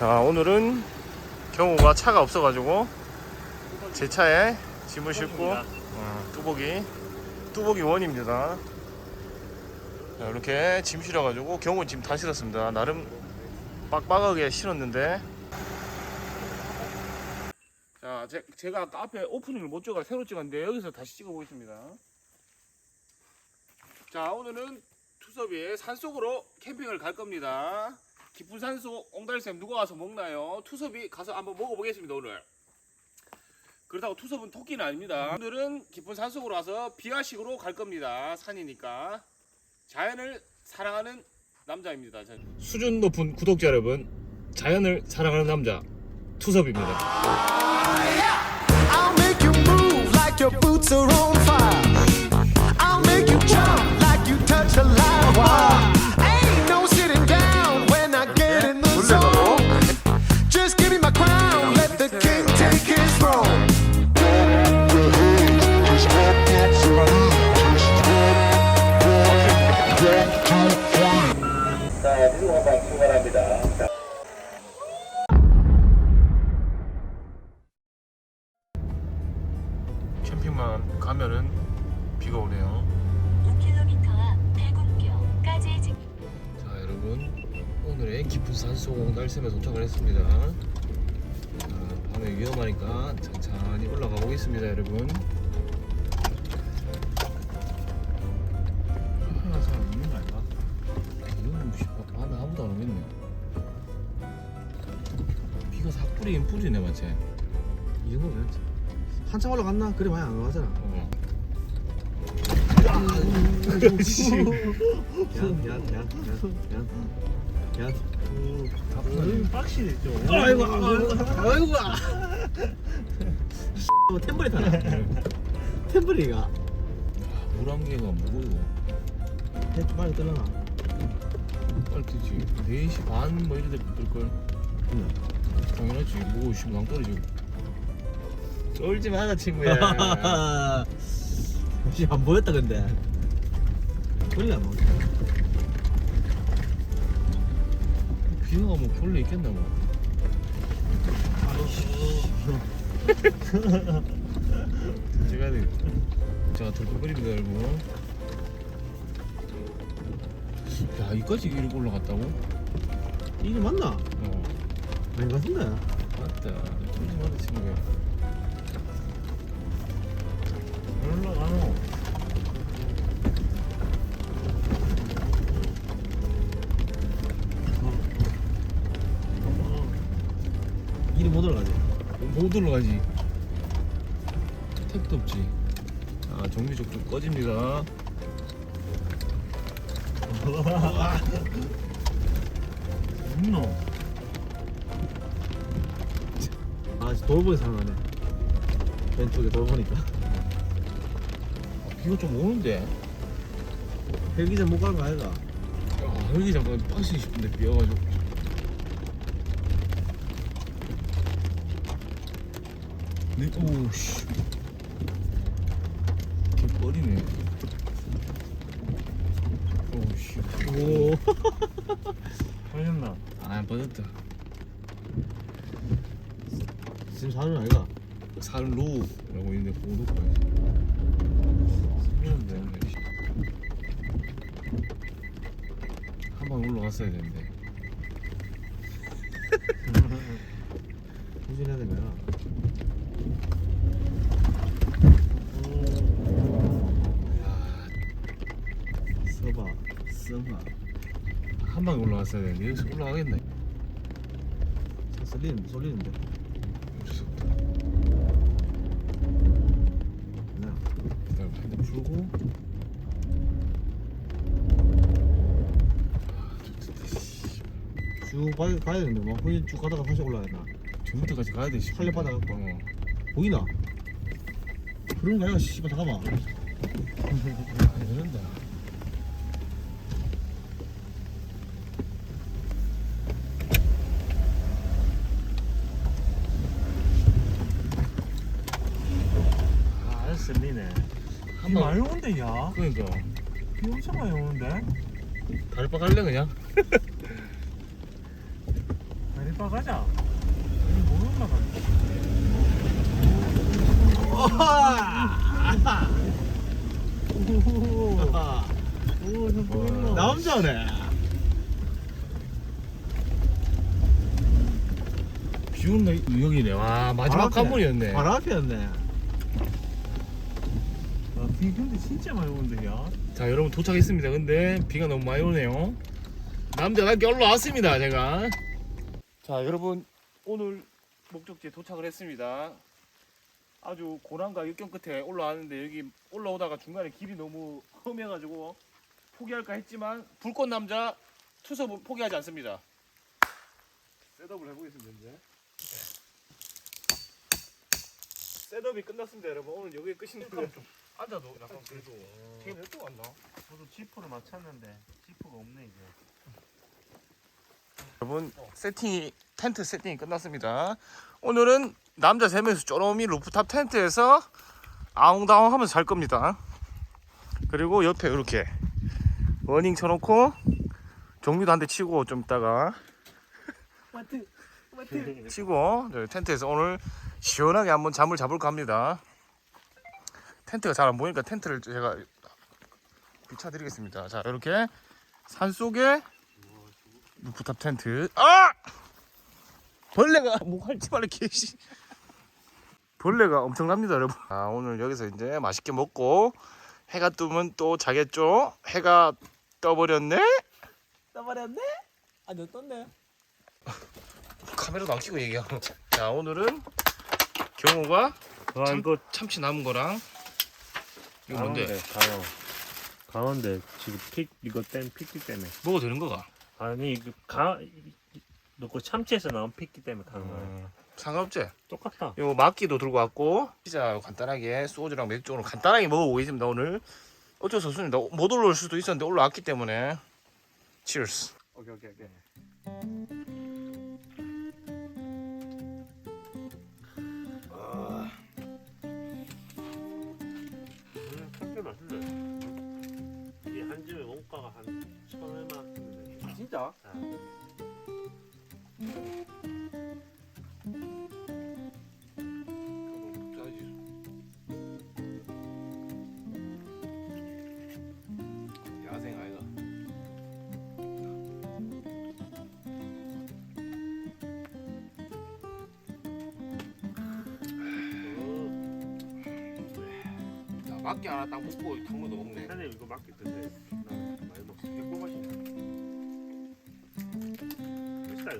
자 오늘은 경우가 차가 없어가지고 제 차에 짐을 싣고 어, 뚜벅이 뚜벅이 원입니다. 자, 이렇게 짐 실어가지고 경우 짐다 실었습니다. 나름 빡빡하게 실었는데. 자 제, 제가 아까 앞에 오프닝을 못 찍어 새로 찍었는데 여기서 다시 찍어 보겠습니다. 자 오늘은 투섭이 산속으로 캠핑을 갈 겁니다 깊은 산속 옹달샘 누가 와서 먹나요? 투섭이 가서 한번 먹어보겠습니다 오늘 그렇다고 투섭은 토끼는 아닙니다 오늘은 깊은 산속으로 와서 비화식으로 갈 겁니다 산이니까 자연을 사랑하는 남자입니다 저는. 수준 높은 구독자 여러분 자연을 사랑하는 남자 투섭입니다 I'll make you move like your boots are on fire. 뿌리긴 뿌리네 맞지? 이 정도면. 한참 올라갔나? 그래 많이 안 올라가잖아. 어. 미안, 미안, 미안, 미안, 미안. 음, 빡시네 좀. 아이고, 아이고, 아이고. 뭐 템버리 타나? 템버리가. 물한 개가 이거 대충 빨리 떨어나. 빨리 뛰지 4시 반 뭐 이래 될걸 응. 당연하지 뭐 심랑 떨어지고 쫄지 마라 친구야 역시 안 보였다 근데. 원래 안 먹어. 비가 뭐 벌레 있겠나 뭐 제가 돼 제가 덜컥거립니다 여러분 야 이까지 이렇게 올라갔다고? 이게 맞나? 어 것 같은데. 맞다. 마라 친구야 올라가노. 이리 못 올라가지. 못 올라가지. 택도 없지. 자 정비적 좀 꺼집니다. 없노. 아, 진짜 돌보니 살아나네. 왼쪽에 돌보니까. 비가 좀 오는데 헬기장 못 가는 거 아이가? 야 여기 잠깐 빠지고 싶은데 비어가지고 네, 오우씨 개뻘이네 오우씨 오. 빠졌나? 안 빠졌다 지금 사는 아이가? 살로라고 있는데 보도까지 쓰면 되는데 씨. 한번 올라갔어야 되는데 후진해야 거야. 써봐, 써봐. 한 방에 올라갔어야 되는데 여기서 올라가겠네 차 쏠리는, 쏠리는데. 쭉 가야, 가야 되는데, 막 후진 쭉 가다가 다시 올라야 되나? 저 밑에까지 가야 돼 씨. 살려 받아갖고. 어. 보이나? 그런 거 아이가, 씨발, 잠깐만. 안 되는다 아, 쓸리네. 한비 방- 많이 오는데, 야. 그러니까 비 엄청 많이 오는데? 다리 빠 갈래 그냥? 다리 아빠 가자. 여기 못 올라간다. 오, 오, 오, 남자네. 비 온다 여기네 와 마지막. 관문이었네 바로 앞이었네. 아, 비 근데 진짜 많이 오는데, 야. 자 여러분 도착했습니다 근데 비가 너무 많이 오네요 남자답게 올라왔습니다 제가 자 여러분 오늘 목적지에 도착을 했습니다. 아주 고난과 역경 끝에 올라왔는데 여기 올라오다가 중간에 길이 너무 험해가지고 포기할까 했지만 불꽃 남자 투섭은 포기하지 않습니다. 셋업을 해보겠습니다 이제. 셋업이 끝났습니다 여러분. 오늘 여기 끝인데 좀 앉아도 약간 그래도 되게 몇도 안 나. 저도 지프를 맞췄는데, 지프가 없네, 이제. 여러분 세팅이 텐트 세팅이 끝났습니다. 오늘은 남자 세 명이서 쪼로미 루프탑 텐트에서 아웅다웅 하면서 잘 겁니다. 그리고 옆에 이렇게 워닝 쳐놓고 종류도 한 대 치고 좀 있다가 치고 네, 텐트에서 오늘 시원하게 한번 잠을 잡을까 합니다. 텐트가 잘 안 보이니까 텐트를 제가 비춰드리겠습니다. 자 이렇게 산 속에 루프탑 텐트. 아! 벌레가 목할지 말래 개시. 벌레가 엄청납니다, 여러분. 아, 오늘 여기서 이제 맛있게 먹고 해가 뜨면 또 자겠죠? 해가 떠버렸네? 떠버렸네? 아, 너 떴네. 카메라도 안 켜고 얘기하고. 자, 오늘은 경호가 아, 참- 이거 참치 남은 거랑 이거 뭔데? 강원. 강원데 지금 픽 이거 땐 픽기 때문에. 먹어도 되는 거가? 아니 이거 가 너그 참치에서 나온 픽기 때문에 가는 거야. 음, 상관없지? 똑같다. 요 막기도 들고 왔고 피자 간단하게 소주랑 맥주 오늘 간단하게 먹어보겠습니다 오늘 어쩔 수 없습니다 못 올라올 수도 있었는데 올라왔기 때문에 치얼스 오케이 오케이 오케이 음, 참치 맛있네. 이게 한 집에 원가가 한천 얼마 하는데. 진짜? 야생 아이가 자 막기 하나 딱 먹고 당근도 먹네 사장님 이거 맞겠던데. 나 많이 먹어.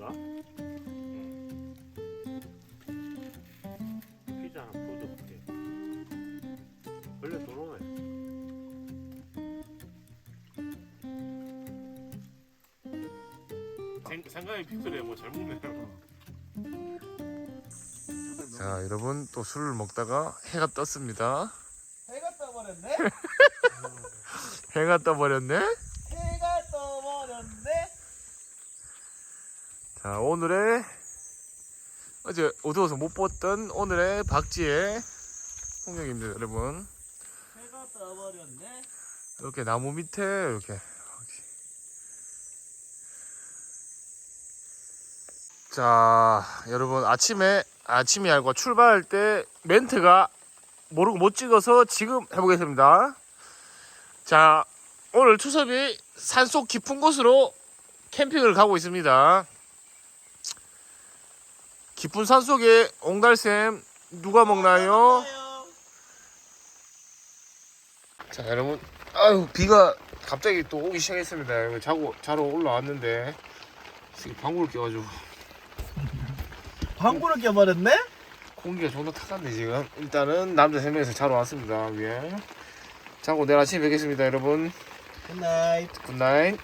이거. 피자 하나 보여줄게. 원래 도로네. 생각이 픽셀에 뭐잘 먹네 자 여러분 또 술을 먹다가 해가 떴습니다 해가 떠버렸네? 해가 떠버렸네 해가 떠버렸네? 자 오늘의 어제 어두워서 못 봤던 오늘의 박지의 풍경입니다 여러분. 해가 떠버렸네? 이렇게 나무 밑에 이렇게 자 여러분 아침에 아침이 알고 출발할 때 멘트가 모르고 못 찍어서 지금 해보겠습니다. 자 오늘 추섭이 산속 깊은 곳으로 캠핑을 가고 있습니다 깊은 산 속에 옹달샘 누가 먹나요? 자 여러분. 아유 비가 갑자기 또 오기 시작했습니다. 자고 자러 올라왔는데. 지금 방구를 껴가지고. 방구를 껴버렸네? 공기가 존나 탁한데 지금. 일단은 남자 3명이서 자러 왔습니다. 위에. 자고 내일 아침에 뵙겠습니다 여러분. 굿나잇. 굿나잇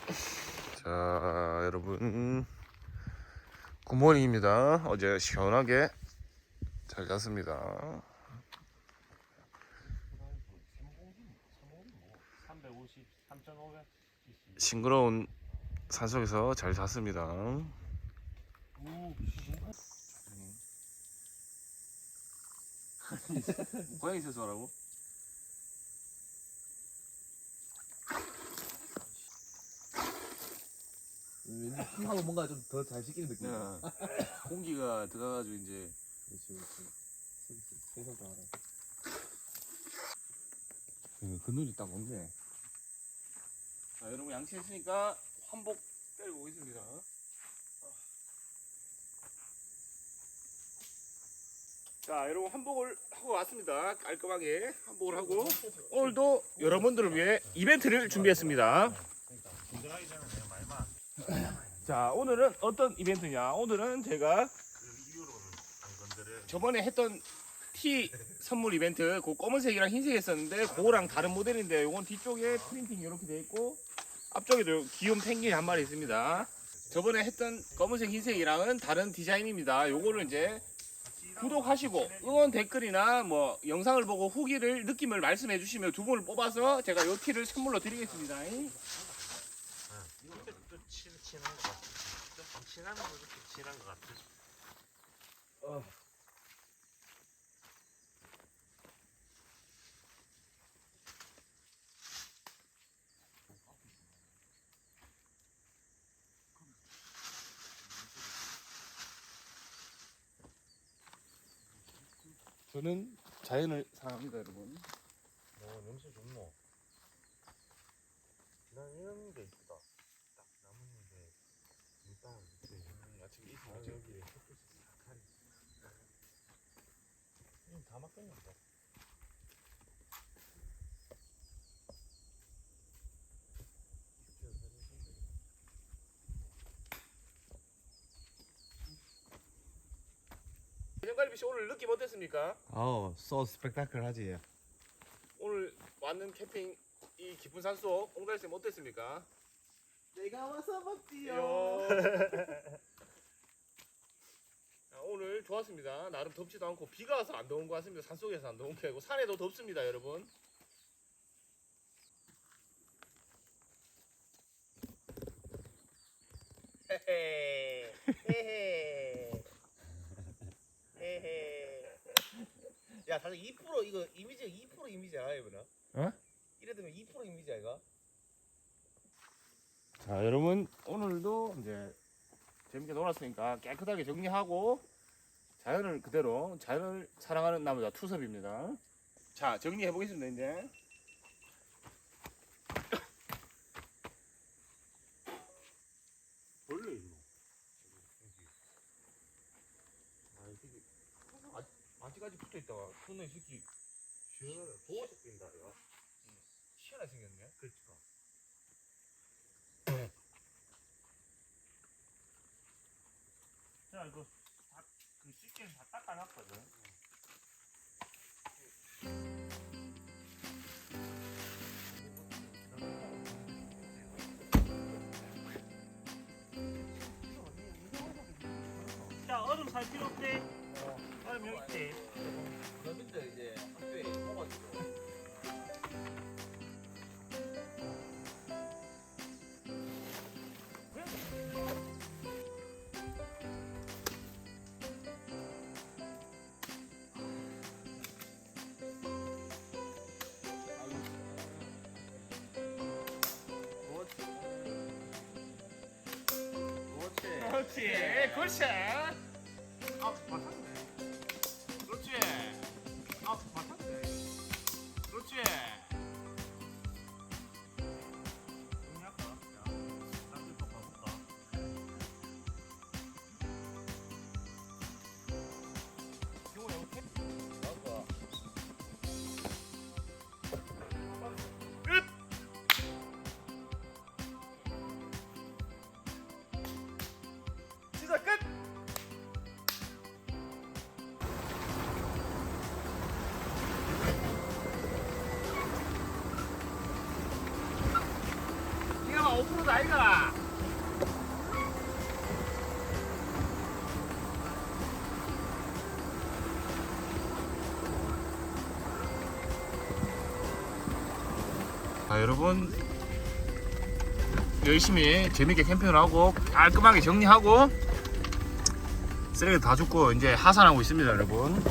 자 여러분 굿모닝입니다 어제 시원하게 잘 잤습니다 350, 3,500. 싱그러운 산속에서 잘 잤습니다 고양이 세수하라고? 왠지 하고 뭔가 좀 더잘 시키는 느낌. 어. 공기가 들어가가지고 이제 그렇지 그렇지. 생선 다 알아. 그, 그 눈이 딱 온네. 자, 여러분 양치했으니까 환복 때리고 오겠습니다. 자, 여러분 환복을 하고 왔습니다. 깔끔하게 환복을 하고 오늘도 여러분들을 위해 이벤트를 준비했습니다. 들어가기 전에 내가 말만 자, 오늘은 어떤 이벤트냐? 오늘은 제가. 저번에 했던 티 선물 이벤트 그 검은색이랑 흰색 했었는데 그거랑 다른 모델인데 이건 뒤쪽에 프린팅 이렇게 돼 있고 앞쪽에도 귀여운 펭귄이 한 마리 있습니다 저번에 했던 검은색 흰색이랑은 다른 디자인입니다 요거를 이제 구독하시고 응원 댓글이나 뭐 영상을 보고 후기를 느낌을 말씀해 주시면 두 분을 뽑아서 제가 요 티를 선물로 드리겠습니다 친한 것 같아. 좀 친하면서 이렇게 친한 것 같아. 저는 자연을 사랑합니다 여러분 어, 냄새 좋노. 난 이런 게 이쁘다. 딱 나무인데 물방울 밑에. 이 아, 여기. 이다 막혔는데. 대전갈비 씨 오늘 느낌 어땠습니까? 아우 소 스펙타클하지. 오늘 왔는 캠핑 이 깊은 산속 옹달샘 어땠습니까? 내가 와서 먹지요. 자, 오늘 좋았습니다. 나름 덥지도 않고 비가 와서 안 더운 것 같습니다. 산속에서 안 더운 게 아니고 산에도 덥습니다, 여러분. 헤헤 헤헤 헤헤 야, 사실 2% 이거 이미지 2% 이미지야, 이거는. 어? 이래 되면 2% 이미지야, 이거. 자, 여러분 오늘도 이제 재밌게 놀았으니까 깨끗하게 정리하고 자연을 그대로 자연을 사랑하는 남자 투섭입니다. 자, 정리해 보겠습니다, 이제. 벌레 있노? 여기. 아, 이게 아직까지 붙어 있다가 손에 새끼 시원하네. 보호색 낀다, 이거. 시원하게 생겼네. 그렇죠. 자, 이거 씻기는 다 닦아놨거든. 자, 얼음 살 필요 없대. 얼음 여기 있대. 그러면서 이제 학교에 먹어가지고. 그렇지, 그렇 거 5%다 아이가. 자 여러분 열심히 재밌게 캠핑을 하고 깔끔하게 정리하고 쓰레기 다 줍고 이제 하산하고 있습니다 여러분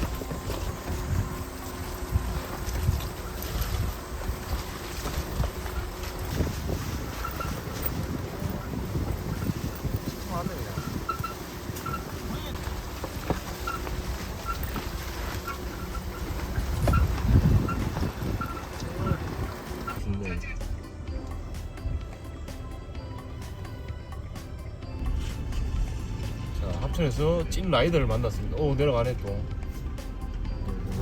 인천에서 찐 라이더를 만났습니다. 오 내려가네 또.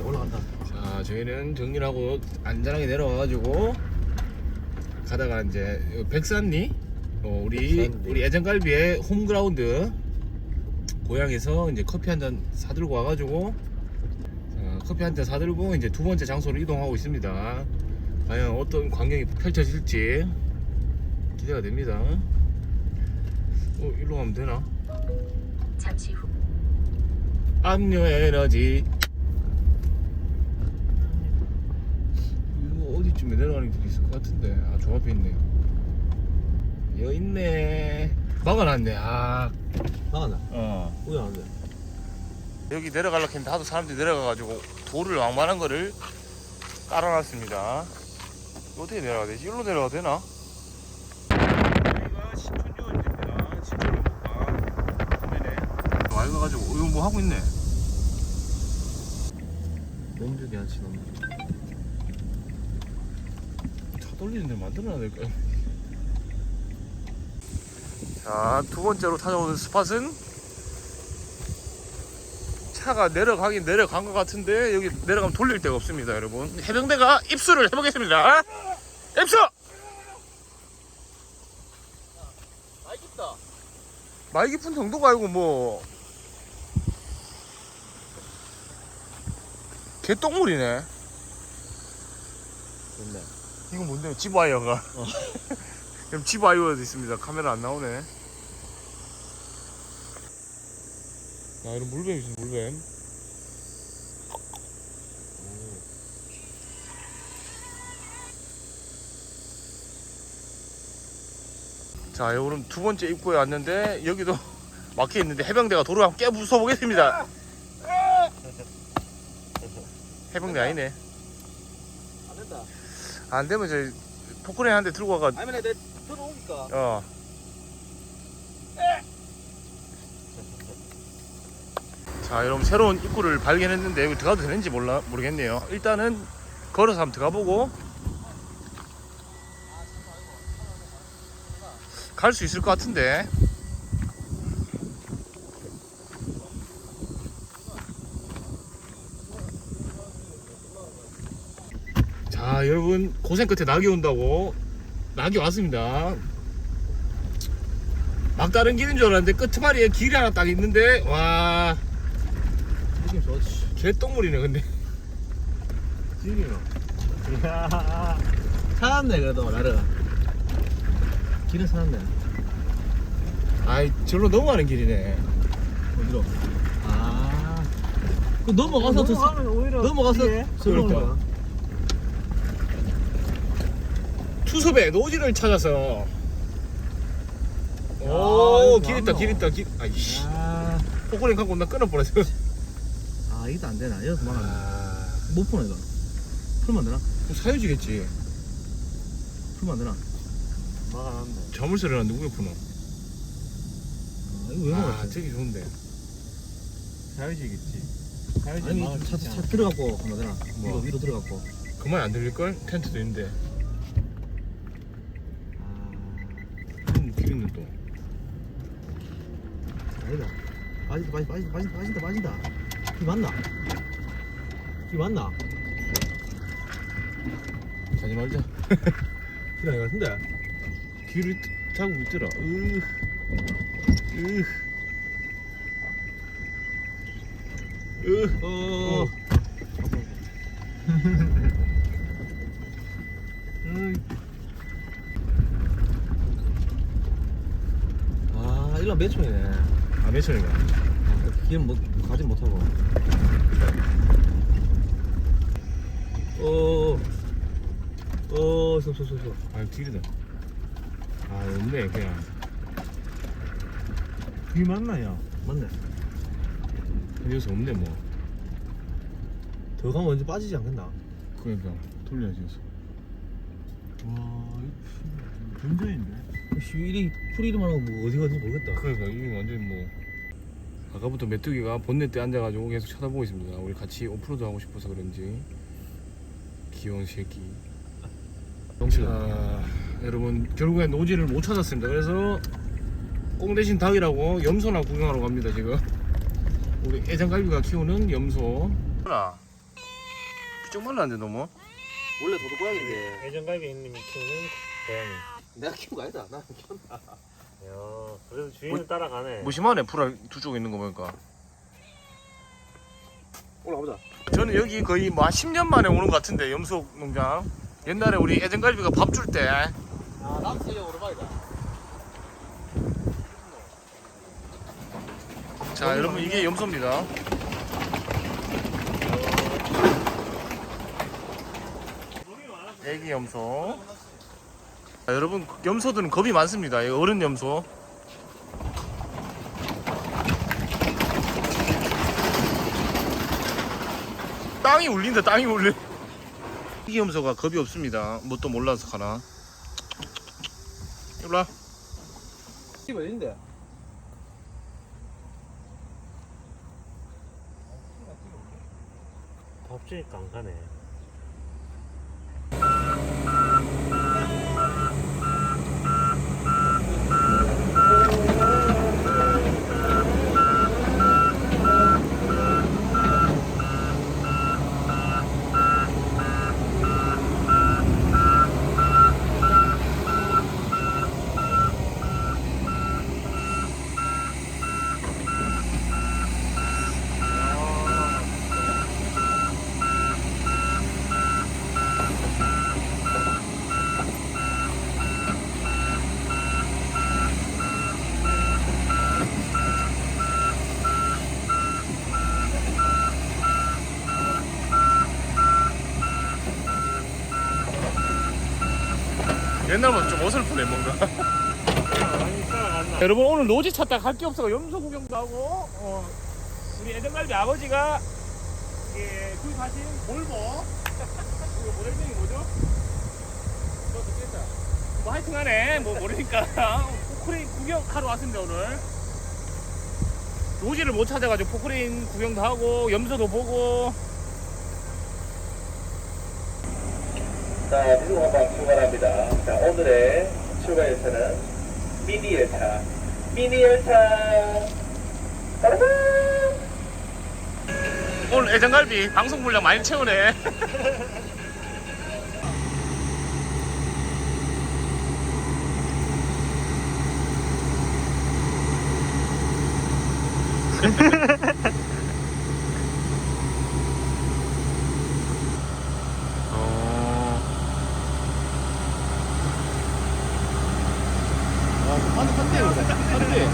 올라간다. 자 저희는 정리하고 안전하게 내려와가지고 가다가 이제 백산리 어, 우리 백산리. 우리 애정갈비의 홈그라운드 고향에서 이제 커피 한 잔 사들고 와가지고 자, 커피 한 잔 사들고 이제 두 번째 장소로 이동하고 있습니다. 과연 어떤 광경이 펼쳐질지 기대가 됩니다. 어 일로 가면 되나? 잠시 후 압류 에너지 이거 어디쯤에 내려가는 길이 있을 것 같은데 아 저 앞에 있네요 여기 있네 막아놨네 아 나가나? 어. 우야 안 돼. 여기 내려가려고 했는데 하도 사람들이 내려가가지고 돌을 왕만한 거를 깔아놨습니다 어떻게 내려가야 되지? 일로 내려가야 되나? 여기가 신촌요원입니다 신촌요원가 네네 와 이거 뭐 하고 있네 한치 놈. 차 돌리는 데 만들어놔야 될까요? 자, 두 번째로 찾아오는 스팟은 차가 내려가긴 내려간 것 같은데 여기 내려가면 돌릴 데가 없습니다, 여러분. 해병대가 입수를 해보겠습니다. 입수! 알겠다. 말 깊은 정도가 아니고 뭐 개똥물이네. 좋네. 이거 뭔데요? 집와이어가. 그럼 집와이어도 있습니다. 카메라 안 나오네. 야, 이런 물뱀 있어, 물뱀. 자, 여러분 두 번째 입구에 왔는데 여기도 막혀 있는데 해병대가 도로 한번 깨 부숴 보겠습니다. 해병대 아니네. 안 된다. 안 되면 저 포크레인 한 대 들고 와가 아니면 내 들어오니까. 어. 자, 여러분 새로운 입구를 발견했는데 여기 들어가도 되는지 몰라 모르겠네요. 일단은 걸어서 한번 들어가 보고 갈 수 있을 것 같은데. 자, 여러분 고생 끝에 낙이 온다고 낙이 왔습니다. 막다른 길인 줄 알았는데 끝머리에 길이 하나 딱 있는데 와 느낌 좋지. 개똥물이네 근데 지기노. 이야. 찾았네 그래도 나를. 길은 찾았네. 아이 절로 넘어가는 길이네 어디로? 아. 그 넘어가서 저 사- 오히려 넘어가서 그러니까. 투섭의 노지를 찾아서 오 이거 길 있다 안 길. 있다 길 아이씨 아. 포크레인 갖고 나 끊어버렸어 아 이게 안 되나? 여기서 막아. 아못 푸네 이거. 풀면 안 되나? 그럼 사유지겠지 풀면 안 되나? 막아놨네. 자물쇠를 누구에 푸노 아 이거 왜아 먹었지? 저기 좋은데 사유지겠지. 사유지 아니 막을 차, 수 차, 들어갖고 하면 되나? 뭐? 이거 위로 들어갖고. 그만 안 들릴걸? 텐트도 있는데 아 음, 길 있는 또 아니다. 빠진다 빠진다 빠진다 빠진다 빠진다. 이 맞나? 이 맞나? 가지 말자 이거 같은데. 길을 타고 있더라 으 으. 으. 어. 아 일란 몇 총이네. 아, 몇 천인가? 길은 뭐 가지 못하고. 어. 어, 쏘 쏘 쏘 쏘. 아, 길이다. 아, 없네, 그냥. 이 맞나요? 맞네. 여기서 없네, 뭐. 더 가면 언제 빠지지 않겠나? 그러니까, 돌려야지, 여기서. 와, 근저인데. 슈일이 풀이름만 하고 뭐 어디 가는지 모르겠다. 그러니까, 이게 완전 뭐. 아까부터 메뚜기가 본넷에 앉아가지고 계속 쳐다보고 있습니다. 우리 같이 오프로드 하고 싶어서 그런지. 귀여운 새끼. 자, 여러분, 결국엔 노지를 못 찾았습니다. 그래서, 꽁 대신 닭이라고 염소나 구경하러 갑니다, 지금. 우리 애장갈비가 키우는 염소. 하나. 비쩍 말랐는데 너무. 원래 도둑 고양인데 애정갈비 형님이 키우는 고양이. 내가 키운 거 아니다. 나 키웠나. 야, 그래도 주인은 따라가네. 무심하네 풀알 두 쪽에 있는 거 보니까. 올라가보자. 저는 여기 거의 뭐 한 10년 만에 오는 것 같은데 염소 농장. 옛날에 우리 애장갈비가 밥 줄 때. 아, 남서형 오르막이다. 자 여러분 이게 염소입니다. 애기 염소. 자, 여러분 염소들은 겁이 많습니다. 이 어른 염소. 땅이 울린다. 땅이 울려. 애기 염소가 겁이 없습니다. 뭣도 몰라서 가나. 일로 와. 집 어딘데? 밥 주니까 안 가네. 옛날보다 좀 어설프네 뭔가. 여러분 오늘 노지 찾다 갈 게 없어서 염소 구경도 하고 어, 우리 애정갈비 아버지가 예, 구입하신 볼보 이거 모델명이 뭐죠? 저 듣겠다 뭐 하여튼 간에 뭐 모르니까 포크레인 구경하러 왔습니다 오늘 노지를 못 찾아가지고 포크레인 구경도 하고 염소도 보고 자, 미국 한방 출발합니다. 자, 오늘의 출발 열차는 미니 열차. 미니 열차. 따라란! 오늘 애정갈비 방송 분량 많이 채우네 어, 아, 한대 한대 한대.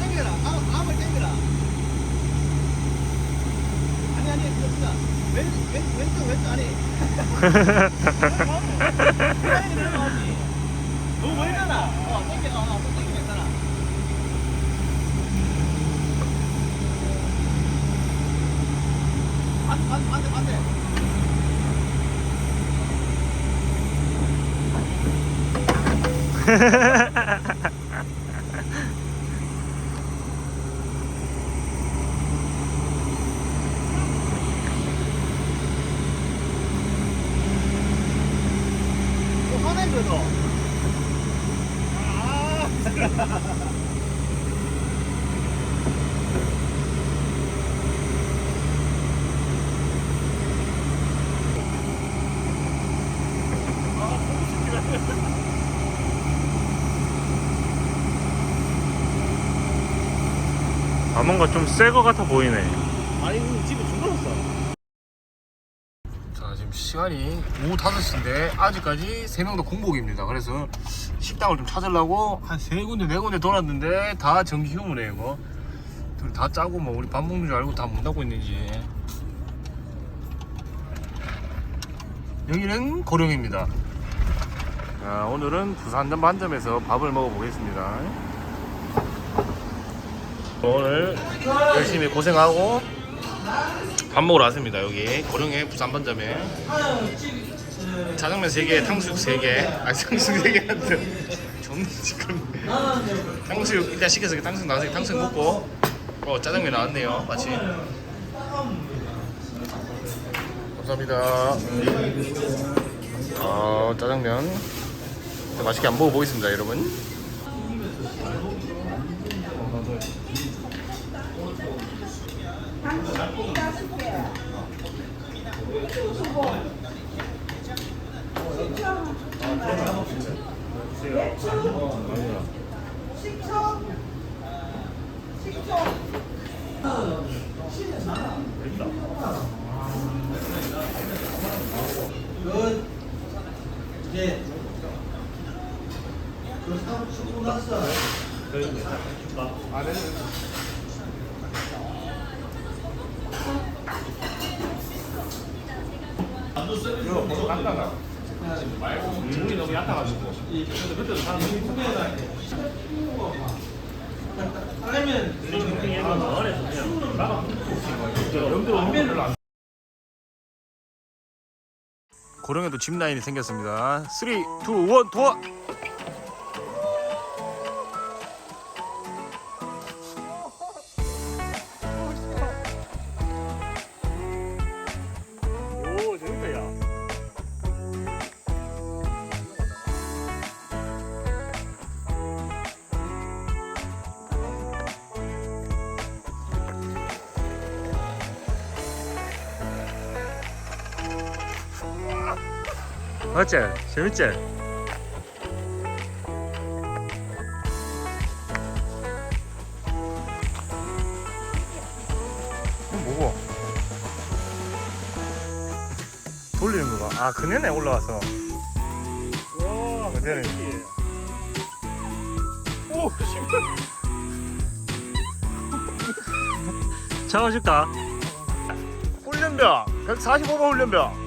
땡겨라. 암, 암을 땡겨라. 아니 아니 그거 진짜 왼, 왼, 왼쪽 왼쪽 아니 어어 어, 또 화낸 거죠? 아, 뭔가 좀 새 거 같아 보이네. 아니 우리 집에 중간었어. 자 지금 시간이 오후 5시인데 아직까지 3명도 공복입니다. 그래서 식당을 좀 찾으려고 한 3군데 4군데 돌았는데 다 전기 휴무네 이거. 둘 다 짜고 뭐 우리 밥 먹는 줄 알고 다 문 닫고 있는지. 여기는 고령입니다. 자 오늘은 부산 반점에서 밥을 먹어보겠습니다 오늘 열심히 고생하고 밥 먹으러 왔습니다 여기 고령의 부산 반점에 짜장면 3개, 탕수육 3개. 아, 탕수육 3개한테 존나 지금. 탕수육 일단 시켜서 탕수육 나와서 탕수육 먹고 어 짜장면 나왔네요 마치. 감사합니다. 어 짜장면 맛있게 안 먹어보겠습니다 여러분. 이제 그 사업 쓰고 나서 이거 물이 너무 얕아가지고. 근데 그때도 사람들이 고령에도 집 라인이 생겼습니다. 3, 2, 1, 도어! 맞지? 재밌지? 뭐고? 돌리는 거가? 아 그네네 올라와서 와 그대로. 오 씨발 잡아줄까? 훈련병 145번 훈련병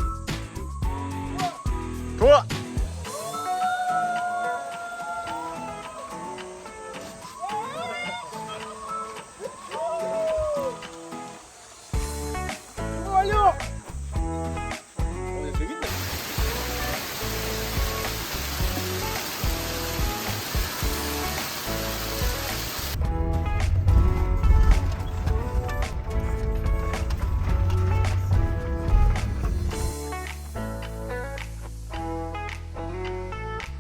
도와